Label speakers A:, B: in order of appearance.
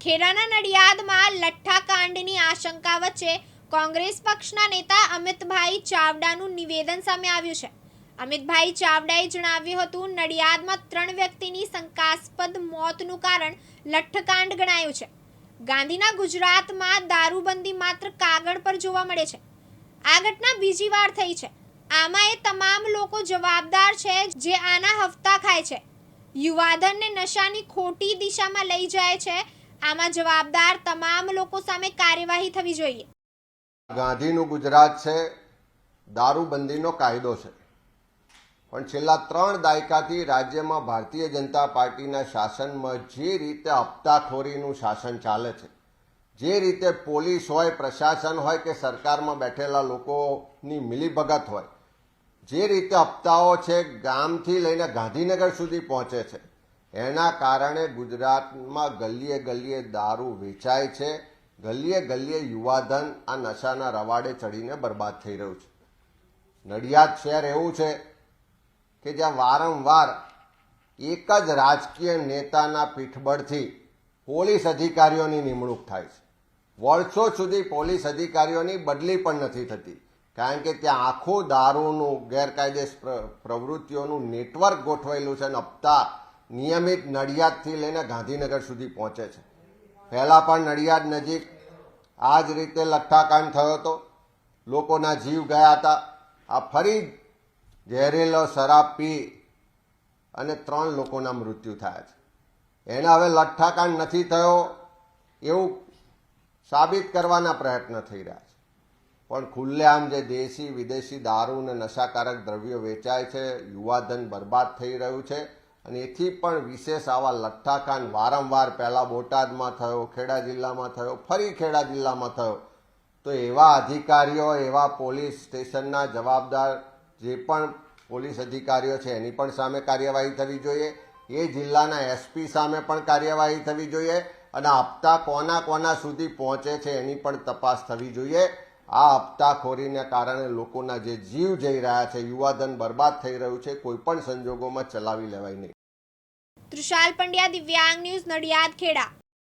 A: ખેડાના નડિયાદમાં લઠ્ઠાકાંડની આશંકા વચ્ચે કોંગ્રેસ પક્ષના નેતા અમિતભાઈ ચાવડાનું નિવેદન સામે આવ્યું છે. અમિતભાઈ ચાવડાએ જણાવ્યું હતું, નડિયાદમાં ત્રણ વ્યક્તિની શંકાસ્પદ મોતનું કારણ લઠ્ઠકાંડ ગણાયું છે. ગાંધીના ગુજરાતમાં દારૂબંધી માત્ર કાગળ પર જોવા મળે છે. આ ઘટના બીજી વાર થઈ છે. આમાં એ તમામ લોકો જવાબદાર છે જે આના હફતા ખાય છે. યુવાધનને નશાની ખોટી દિશામાં લઈ જાય છે આમાં જવાબદાર તમામ લોકો સામે કાર્યવાહી થવી જોઈએ.
B: ગાંધીનું ગુજરાત છે, દારૂબંધીનો કાયદો છે. પણ છેલ્લા ત્રણ દાયકાથી રાજ્યમાં ભારતીય જનતા પાર્ટીના શાસનમાં જે રીતે હપ્તાખોરીનું શાસન ચાલે છે, જે રીતે પોલીસ હોય, પ્રશાસન હોય કે સરકારમાં બેઠેલા લોકોની મિલીભગત હોય, જે રીતે હપ્તાઓ છે ગામથી લઈને ગાંધીનગર સુધી પહોંચે છે એના કારણે ગુજરાતમાં ગલીએ ગલીએ દારૂ વેચાય છે, ગલીએ ગલીએ યુવાધન આ નશાના રવાડે ચડીને બરબાદ થઈ રહ્યું છે. નડિયાદ શહેર એવું છે કે જ્યાં વારંવાર એક જ રાજકીય નેતાના પીઠબળથી પોલીસ અધિકારીઓની નિમણૂક થાય છે. વર્ષો સુધી પોલીસ અધિકારીઓની બદલી પણ નથી થતી, કારણ કે ત્યાં આખું દારૂનું ગેરકાયદેસ પ્ર- પ્રવૃત્તિઓનું નેટવર્ક ગોઠવાયેલું છે અને હપ્તા નિયમિત નડિયાદથી લઈને ગાંધીનગર સુધી પહોંચે છે. પહેલાં પણ નડિયાદ નજીક આ જ રીતે લઠ્ઠાકાંડ થયો હતો. લોકોના જીવ ગયા હતા. આ ફરી ઝેરેલો શરાબ પી અને ત્રણ લોકોના મૃત્યુ થયા છે. એને હવે લઠ્ઠાકાંડ નથી થયો એવું સાબિત કરવાના પ્રયત્ન થઈ રહ્યા છે. પણ ખુલ્લેઆમ જે દેશી વિદેશી દારૂ અને નશાકારક દ્રવ્યો વેચાય છે, યુવાધન બરબાદ થઈ રહ્યું છે અને એથી પણ વિશેષ આવા લઠ્ઠાકાંડ વારંવાર પહેલાં બોટાદમાં થયો, ખેડા જિલ્લામાં થયો, ફરી ખેડા જિલ્લામાં થયો. તો એવા અધિકારીઓ, એવા પોલીસ સ્ટેશનના જવાબદાર જે પણ પોલીસ અધિકારીઓ છે, એની પણ સામે કાર્યવાહી થવી જોઈએ. એ જિલ્લાના એસપી સામે પણ કાર્યવાહી થવી જોઈએ અને હપ્તા કોના કોના સુધી પહોંચે છે, એની પણ તપાસ થવી જોઈએ. આ હપ્તાખોરીને કારણે લોકોના જે જીવ જઈ રહ્યા છે, યુવાધન બરબાદ થઈ રહ્યું છે કોઈપણ સંજોગોમાં ચલાવી લેવાય નહીં.
A: તૃષાલ પંડ્યા દિવ્યાંગ ન્યૂઝ નડિયાદ ખેડા.